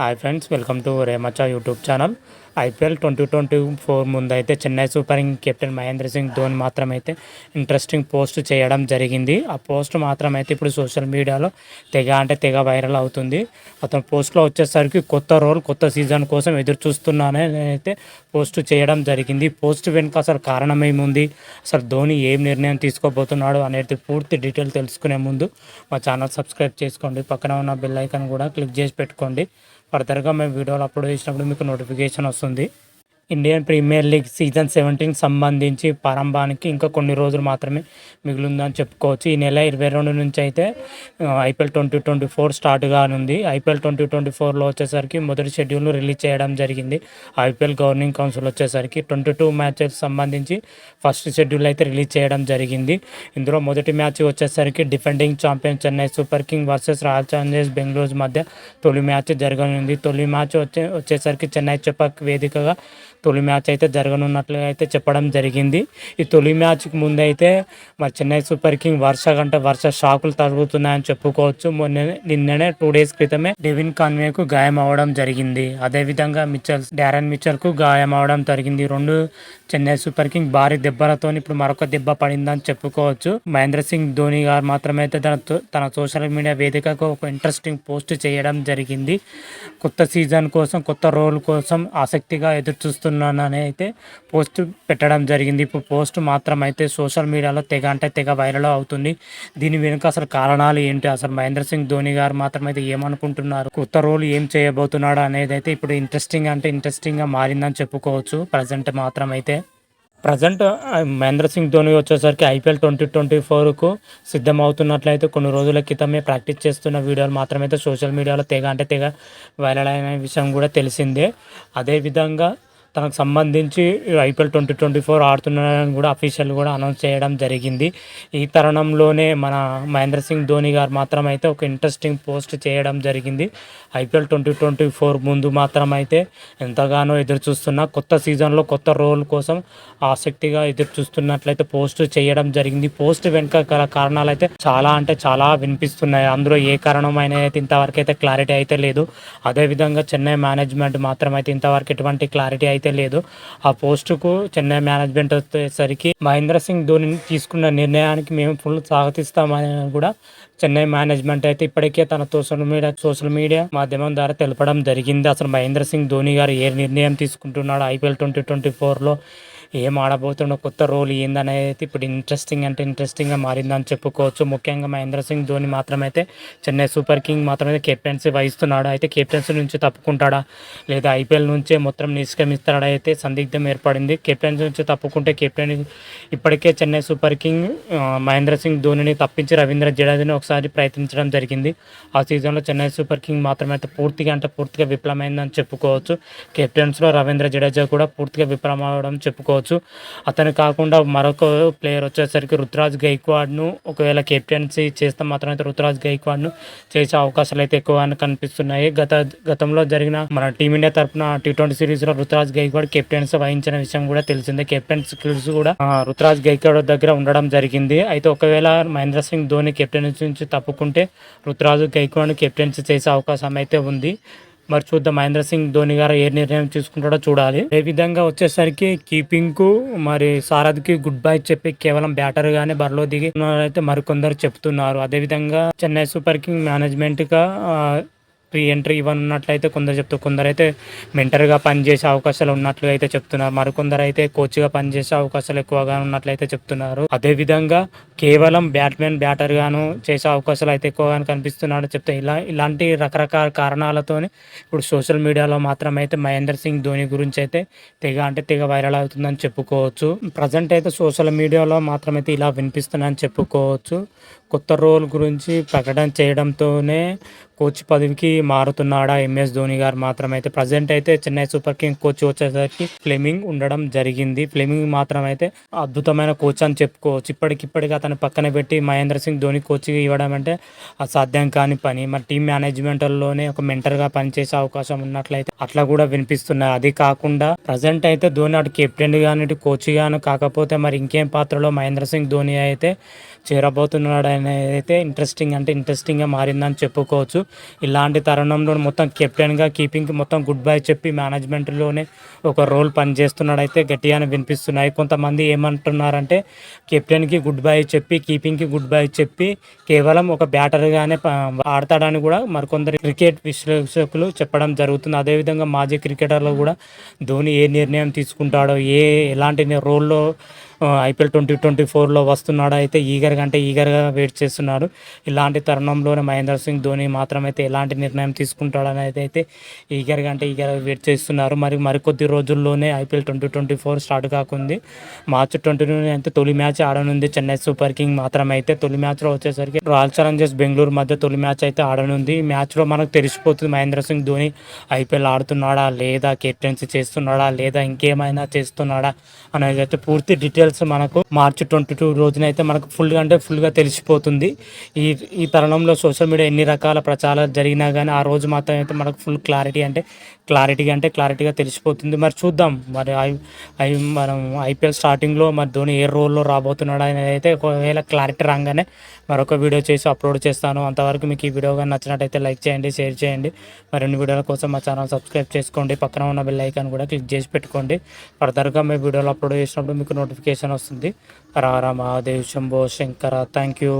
Hi friends welcome to రేమచా YouTube channel IPL twenty twenty four ముందు అయితే Chennai Super King captain Mahendra Singh Dhoni మాత్రం అయితే interesting post చేయడం జరిగింది. ఆ పోస్ట్ మాత్రం అయితే ఇప్పుడు సోషల్ మీడియాలో తెగ అంటే తెగ వైరల్ అవుతుంది. అతను పోస్ట్లో వచ్చేసరికి కొత్త రోల్ కొత్త సీజన్ కోసం ఎదురు చూస్తున్నానని అయితే పోస్ట్ చేయడం జరిగింది. పోస్ట్ వెనుక అసలు కారణం ఏముంది? అసలు ధోని ఏం నిర్ణయం తీసుకోబోతున్నాడు అనేది పూర్తి డీటెయిల్ తెలుసుకునే ముందు మా ఛానల్ సబ్స్క్రైబ్ చేసుకోండి. పక్కన ఉన్న బెల్ ఐకాన్ కూడా క్లిక్ చేసి పెట్టుకోండి. ఫర్దర్గా మేము వీడియోలు అప్లోడ్ చేసినప్పుడు మీకు నోటిఫికేషన్ వస్తుంది. Indian Premier League season seventeen సంబంధించి ప్రారంభానికి ఇంకా కొన్ని రోజులు మాత్రమే మిగులుందని చెప్పుకోవచ్చు. ఈ నెల ఇరవై రెండు నుంచి అయితే IPL twenty twenty four start కానుంది. ఐపీఎల్ ట్వంటీ ట్వంటీ ఫోర్లో వచ్చేసరికి మొదటి షెడ్యూల్ను రిలీజ్ చేయడం జరిగింది. ఐపీఎల్ గవర్నింగ్ కౌన్సిల్ వచ్చేసరికి ట్వంటీ టూ మ్యాచెస్ సంబంధించి ఫస్ట్ షెడ్యూల్ అయితే రిలీజ్ చేయడం జరిగింది. ఇందులో మొదటి మ్యాచ్ వచ్చేసరికి defending champion Chennai Super King versus Royal Challengers Bengaluru మధ్య తొలి మ్యాచ్ జరగనుంది. తొలి మ్యాచ్ వచ్చే వచ్చేసరికి చెన్నై చెప్పక్ వేదికగా తొలి మ్యాచ్ అయితే జరగనున్నట్లుగా అయితే చెప్పడం జరిగింది. ఈ తొలి మ్యాచ్కి ముందు అయితే మరి చెన్నై సూపర్ కింగ్ వర్ష కంటే వర్ష షాకులు తగులుతున్నాయని చెప్పుకోవచ్చు. మొన్న నిన్ననే టూ డేస్ క్రితమే డెవిన్ కాన్వేకు గాయం అవడం జరిగింది. అదేవిధంగా మిచ్చల్ డారన్ మిచ్చల్కు గాయం అవడం జరిగింది. రెండు చెన్నై సూపర్ కింగ్ భారీ దెబ్బలతో ఇప్పుడు మరొక దెబ్బ పడిందని చెప్పుకోవచ్చు. మహేంద్ర సింగ్ ధోని గారు మాత్రమే అయితే తన తన సోషల్ మీడియా వేదికకు ఒక ఇంట్రెస్టింగ్ పోస్ట్ చేయడం జరిగింది. కొత్త సీజన్ కోసం కొత్త రోల్ కోసం ఆసక్తిగా ఎదురు చూస్తున్నానని అయితే పోస్ట్ పెట్టడం జరిగింది. ఇప్పుడు పోస్ట్ మాత్రం అయితే సోషల్ మీడియాలో తెగ అంటే తెగ వైరల్ అవుతుంది. దీని వెనుక అసలు కారణాలు ఏంటి? అసలు మహేంద్ర సింగ్ ధోని గారు మాత్రం అయితే ఏమనుకుంటున్నారు? కొత్త రోల్ ఏం చేయబోతున్నాడు అనేది అయితే ఇప్పుడు ఇంట్రెస్టింగ్ అంటే ఇంట్రెస్టింగ్గా మారిందని చెప్పుకోవచ్చు. ప్రజెంట్ మాత్రం అయితే ప్రజెంట్ మహేంద్ర సింగ్ ధోని వచ్చేసరికి ఐపీఎల్ ట్వంటీ ట్వంటీ ఫోర్కు సిద్ధమవుతున్నట్లయితే కొన్ని రోజుల క్రితమే ప్రాక్టీస్ చేస్తున్న వీడియోలు మాత్రమైతే సోషల్ మీడియాలో తెగ అంటే తెగ వైరల్ అయిన విషయం కూడా తెలిసిందే. అదేవిధంగా తనకు సంబంధించి ఐపీఎల్ ట్వంటీ ట్వంటీ ఫోర్ ఆడుతున్నారని కూడా అఫీషియల్ కూడా అనౌన్స్ చేయడం జరిగింది. ఈ తరుణంలోనే మన మహేంద్ర సింగ్ ధోని గారు మాత్రం అయితే ఒక ఇంట్రెస్టింగ్ పోస్ట్ చేయడం జరిగింది. ఐపీఎల్ ట్వంటీ ట్వంటీ ఫోర్ ముందు మాత్రం అయితే ఎంతగానో ఎదురు చూస్తున్న కొత్త సీజన్లో కొత్త రోల్ కోసం ఆసక్తిగా ఎదురు చూస్తున్నట్లయితే పోస్ట్ చేయడం జరిగింది. పోస్ట్ వెనుక గల కారణాలు అయితే చాలా అంటే చాలా వినిపిస్తున్నాయి. అందులో ఏ కారణమైన అయితే ఇంతవరకు అయితే క్లారిటీ అయితే లేదు. అదేవిధంగా చెన్నై మేనేజ్మెంట్ మాత్రం అయితే ఇంతవరకు ఎటువంటి క్లారిటీ అయితే లేదు. ఆ పోస్టుకు చెన్నై మేనేజ్మెంట్ వచ్చేసరికి మహేంద్ర సింగ్ ధోని తీసుకున్న నిర్ణయానికి మేము ఫుల్ స్వాగతిస్తామని కూడా చెన్నై మేనేజ్మెంట్ అయితే ఇప్పటికే తన సోషల్ మీడియా సోషల్ మీడియా మాధ్యమం ద్వారా తెలపడం జరిగింది. అసలు మహేంద్ర సింగ్ ధోని గారు ఏ నిర్ణయం తీసుకుంటున్నాడు? ఐపీఎల్ ట్వంటీ ట్వంటీ ఫోర్లో ఏం ఆడబోతుండో కొత్త రోల్ ఏందనేది అయితే ఇప్పుడు ఇంట్రెస్టింగ్ అంటే ఇంట్రెస్టింగ్గా మారిందని చెప్పుకోవచ్చు. ముఖ్యంగా మహేంద్ర సింగ్ ధోని మాత్రమైతే చెన్నై సూపర్ కింగ్ మాత్రమే కెప్టెన్సీ వహిస్తున్నాడు. అయితే కెప్టెన్సీ నుంచి తప్పుకుంటాడా? లేదా ఐపీఎల్ నుంచే మొత్తం నిష్క్రమిస్తాడా? అయితే సందిగ్ధం ఏర్పడింది. కెప్టెన్సీ నుంచి తప్పుకుంటే కెప్టెన్ ఇప్పటికే చెన్నై సూపర్ కింగ్ మహేంద్ర సింగ్ ధోనిని తప్పించి రవీంద్ర జడేజాని ఒకసారి ప్రయత్నించడం జరిగింది. ఆ సీజన్లో చెన్నై సూపర్ కింగ్ మాత్రమైతే అయితే పూర్తిగా అంటే పూర్తిగా విఫలమైందని చెప్పుకోవచ్చు. కెప్టెన్స్లో రవీంద్ర జడేజా కూడా పూర్తిగా విఫలం చెప్పుకోవచ్చు. చెప్పుకోవచ్చు అతను కాకుండా మరొక ప్లేయర్ వచ్చేసరికి రుతురాజ్ గైక్వాడ్ను ఒకవేళ కెప్టెన్సీ చేస్తే మాత్రం అయితే రుతురాజ్ గైక్వాడ్ను చేసే అవకాశాలు అయితే ఎక్కువ కనిపిస్తున్నాయి. గత గతంలో జరిగిన మన టీమిండియా తరపున టీ ట్వంటీ సిరీస్లో రుతురాజ్ గైక్వాడ్ కెప్టెన్సీ వహించిన విషయం కూడా తెలిసిందే. కెప్టెన్ స్కిల్స్ కూడా రుతురాజ్ గైక్వాడ్ దగ్గర ఉండడం జరిగింది. అయితే ఒకవేళ మహేంద్ర సింగ్ ధోని కెప్టెన్సీ నుంచి తప్పుకుంటే రుతురాజు గైక్వాడ్ కెప్టెన్సీ చేసే అవకాశం అయితే ఉంది. మరి చూద్దాం. మహేంద్ర సింగ్ ధోని గారు ఏ నిర్ణయం తీసుకుంటాడో చూడాలి. ఏ విధంగా వచ్చేసరికి కీపింగ్కు మరి సారథికి గుడ్ బై చెప్పి కేవలం బ్యాటర్ గానే బరిలో దిగి అయితే మరికొందరు చెప్తున్నారు. అదేవిధంగా చెన్నై సూపర్ కింగ్ మేనేజ్మెంట్గా ప్రీ ఎంట్రీ ఇవ్వనున్నట్లయితే కొందరు చెప్తూ కొందరైతే మెంటర్గా పనిచేసే అవకాశాలు ఉన్నట్లు అయితే చెప్తున్నారు. మరికొందరు అయితే కోచ్గా పనిచేసే అవకాశాలు ఎక్కువగా ఉన్నట్లయితే చెప్తున్నారు. అదేవిధంగా కేవలం బ్యాట్మెన్ బ్యాటర్గాను చేసే అవకాశాలు అయితే ఎక్కువగా కనిపిస్తున్నాడు చెప్తే ఇలా ఇలాంటి రకరకాల కారణాలతోనే ఇప్పుడు సోషల్ మీడియాలో మాత్రం అయితే మహేందర్ సింగ్ ధోని గురించి అయితే తెగ అంటే తెగ వైరల్ అవుతుందని చెప్పుకోవచ్చు. ప్రజెంట్ అయితే సోషల్ మీడియాలో మాత్రమైతే ఇలా వినిపిస్తుందని చెప్పుకోవచ్చు. కొత్త రోల్ గురించి ప్రకటన చేయడంతోనే కోచ్ పదవికి మారుతున్నాడా ఎంఎస్ ధోని గారు మాత్రం అయితే ప్రజెంట్ అయితే చెన్నై సూపర్ కింగ్ కోచ్ వచ్చేసరికి ఫ్లెమింగ్ ఉండడం జరిగింది. ఫ్లెమింగ్ మాత్రం అయితే అద్భుతమైన కోచ్ అని చెప్పుకోవచ్చు. ఇప్పటికిప్పటికి అతను పక్కన పెట్టి మహేంద్ర సింగ్ ధోని కోచ్ ఇవ్వడం అంటే అసాధ్యం కాని పని. మరి టీం మేనేజ్మెంట్లోనే ఒక మెంటర్గా పనిచేసే అవకాశం ఉన్నట్లయితే అట్లా కూడా వినిపిస్తున్నాయి. అది కాకుండా ప్రజెంట్ అయితే ధోని అటు కెప్టెన్ కానీ ఇటు కోచ్ గాను కాకపోతే మరి ఇంకేం పాత్రలో మహేంద్ర సింగ్ ధోని అయితే చేరబోతున్నాడు అనేది అయితే ఇంట్రెస్టింగ్ అంటే ఇంట్రెస్టింగ్గా మారిందని చెప్పుకోవచ్చు. ఇలాంటి తరుణంలో మొత్తం కెప్టెన్గా కీపింగ్కి మొత్తం గుడ్ బై చెప్పి మేనేజ్మెంట్లోనే ఒక రోల్ పనిచేస్తున్నాడు అయితే గట్టిగానే వినిపిస్తున్నాయి. కొంతమంది ఏమంటున్నారంటే కెప్టెన్కి గుడ్ బై చెప్పి కీపింగ్కి గుడ్ బై చెప్పి కేవలం ఒక బ్యాటర్గానే ఆడతాడని కూడా మరికొందరు క్రికెట్ విశ్లేషకులు చెప్పడం జరుగుతుంది. అదేవిధంగా మాజీ క్రికెటర్లు కూడా ధోని ఏ నిర్ణయం తీసుకుంటాడో ఏ ఎలాంటి రోల్లో ఐపీఎల్ ట్వంటీ ట్వంటీ ఫోర్లో వస్తున్నాడు అయితే ఈగర్గా అంటే ఈగర్గా వెయిట్ చేస్తున్నారు. ఇలాంటి తరుణంలోనే మహేంద్ర సింగ్ ధోని మాత్రం అయితే ఎలాంటి నిర్ణయం తీసుకుంటాడని అయితే ఈగర్గా అంటే ఈగర్గా వెయిట్ చేస్తున్నారు. మరి మరికొద్ది రోజుల్లోనే IPL twenty twenty four start కాకుంది. March twenty అయితే తొలి మ్యాచ్ ఆడనుంది చెన్నై సూపర్ కింగ్ మాత్రం అయితే తొలి మ్యాచ్లో వచ్చేసరికి రాయల్ ఛాలెంజర్స్ బెంగళూరు మధ్య తొలి మ్యాచ్ అయితే ఆడనుంది. ఈ మ్యాచ్లో మనకు తెలిసిపోతుంది మహేంద్ర సింగ్ ధోని ఐపీఎల్ ఆడుతున్నాడా లేదా కెప్టెన్సీ చేస్తున్నాడా లేదా ఇంకేమైనా చేస్తున్నాడా అనేది అయితే పూర్తి డీటెయిల్స్ మనకు. మార్చి ట్వంటీ టూ రోజున అయితే మనకు ఫుల్గా అంటే ఫుల్గా తెలిసిపోతుంది. ఈ ఈ తరుణంలో సోషల్ మీడియా ఎన్ని రకాల ప్రచారాలు జరిగినా కానీ ఆ రోజు మాత్రం అయితే మనకు ఫుల్ క్లారిటీ అంటే క్లారిటీగా అంటే క్లారిటీగా తెలిసిపోతుంది. మరి చూద్దాం. మరి ఐ ఐ మనం ఐపీఎల్ స్టార్టింగ్లో మరి ధోని ఏ రోల్లో రాబోతున్నాడు అనేది అయితే ఒకవేళ క్లారిటీ రాగానే మరొక వీడియో చేసి అప్లోడ్ చేస్తాను. అంతవరకు మీకు ఈ వీడియో కానీ నచ్చినట్టయితే లైక్ చేయండి షేర్ చేయండి. మరిన్ని వీడియోల కోసం మా ఛానల్ సబ్స్క్రైబ్ చేసుకోండి. పక్కన ఉన్న బెల్ ఐకాన్ కూడా క్లిక్ చేసి పెట్టుకోండి. ఫర్దర్గా మీ వీడియోలు అప్లోడ్ చేసినప్పుడు మీకు నోటిఫికేషన్ నోటిఫికేషన్ వస్తుంది. రారా మహాదేవ్ శంభో శంకర థ్యాంక్ యూ